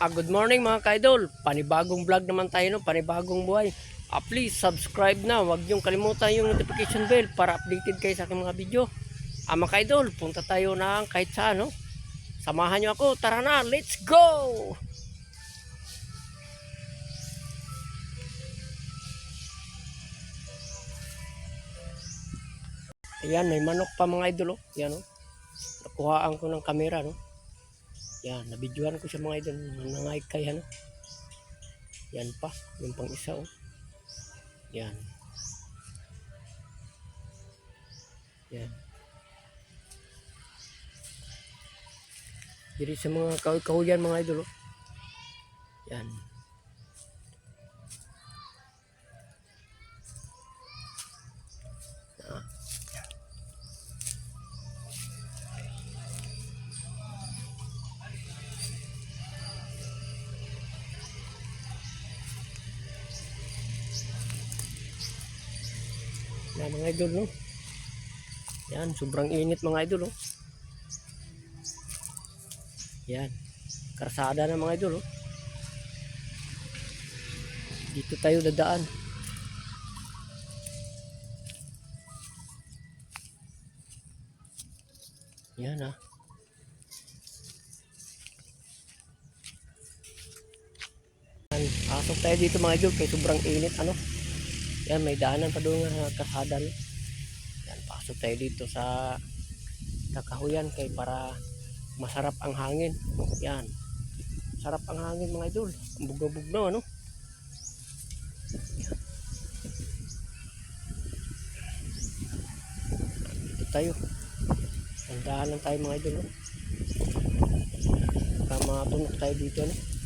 Ah, good morning mga ka-idol. Panibagong vlog naman tayo, no? panibagong buhay. Ah, please subscribe na. Huwag niyong kalimutan yung notification bell para updated kayo sa aking mga video. Ah, mga ka-idol, punta tayo na kahit saan. No? Samahan niyo ako. Tara na, let's go! Ayan, may manok pa mga idol. Oh. Yan, oh. Nakuhaan ko ng camera. No? Yan, nabidyohan ko siya mga idol. Nangayag kay ano. Yan pa, yung pang isa oh. Yan. Yan. Diri sa mga kahoy-kahoyan mga idol oh. Yan. Yan mga idol no. Yan, sobrang init mga idol oh. Yan. Karsada na mga idol oh. Dito tayo dadaan. Yan ah. Yan, Pasok tayo dito mga idol kay sobrang init ano. Yan, may daanan pa doon nga kasada. no? Yan, pasok tayo dito sa kakahuyan kay para masarap ang hangin. Yan. Sarap ang hangin mga idol. Ang bugno-bugno ano. Yan. Dito tayo. Ang daanan tayo mga idol. No? Baka matunog tayo dito. No?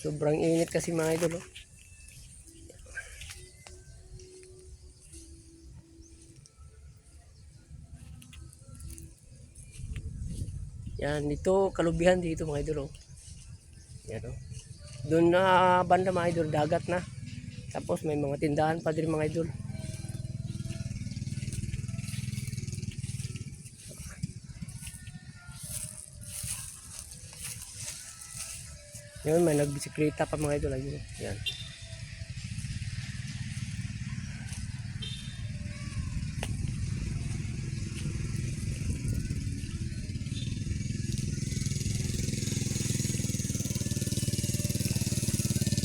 Sobrang init kasi mga idol. Oh. Yan, dito kalubihan dito mga idol. Oh. Yan oh. Doon na banda mga idol, dagat na. Tapos may mga tindahan pa din mga idol. Yun, may nagbisikleta pa mga idol. Ayun. Yan.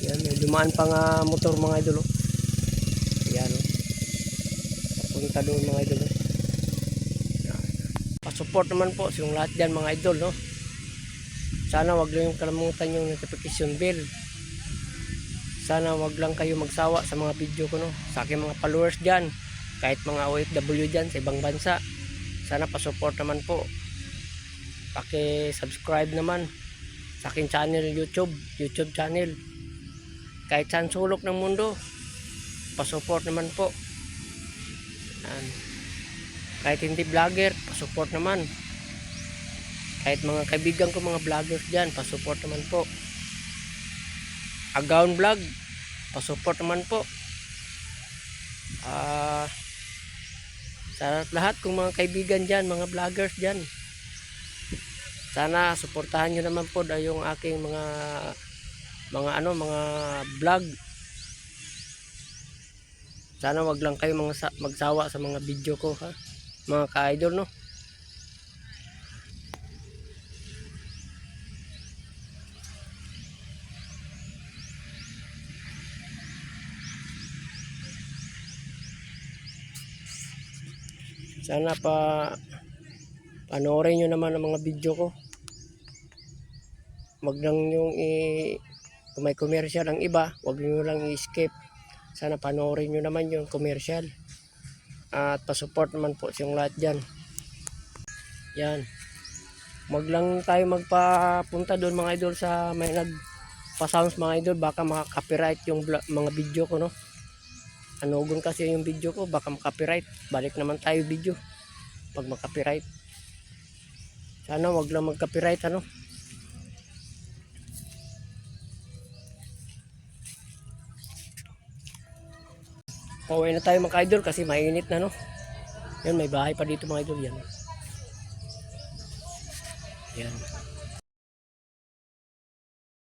Yan, may dumaan pa nga motor mga idol. Oh. Yan. Oh. Papunta doon mga idol. Oh. Pa-support naman po yung lahat dyan mga idol. No? Sana wag lang kalimutan yung notification bell. Sana wag lang kayo magsawa sa mga video ko no. Sa aking mga followers diyan, kahit mga OFW diyan sa ibang bansa. Sana pa-support naman po. Paki-subscribe naman sa aking channel YouTube, YouTube channel. Kahit saan sulok ng mundo, pa-support naman po. Yan. Kahit hindi vlogger, pa-support naman kahit mga kaibigan ko mga vloggers dyan pasupport naman po. Agaon Vlog pasupport naman po. Ah sa lahat kong mga kaibigan dyan mga vloggers dyan sana suportahan nyo naman po yung aking mga mga ano mga vlog. Sana wag lang kayo mga sa- magsawa sa mga video ko ha? Mga ka-idol no Sana pa panoorin nyo naman ang mga video ko. Wag lang yung i kung may commercial ang iba, wag nyo lang i-skip. Sana panoorin nyo naman yung commercial. At pa-support naman po yung lahat dyan. Yan. Wag lang tayo magpapunta doon mga idol sa may nag pa-sounds mga idol baka maka-copyright yung mga video ko no. Anugon kasi yung video ko, baka makapiright. Balik naman tayo video. Pag makapiright. Sana wag lang magcopyright ano. Pauwi na tayo mga idol kasi mainit na no. Yan, may bahay pa dito mga idol yan. Yan.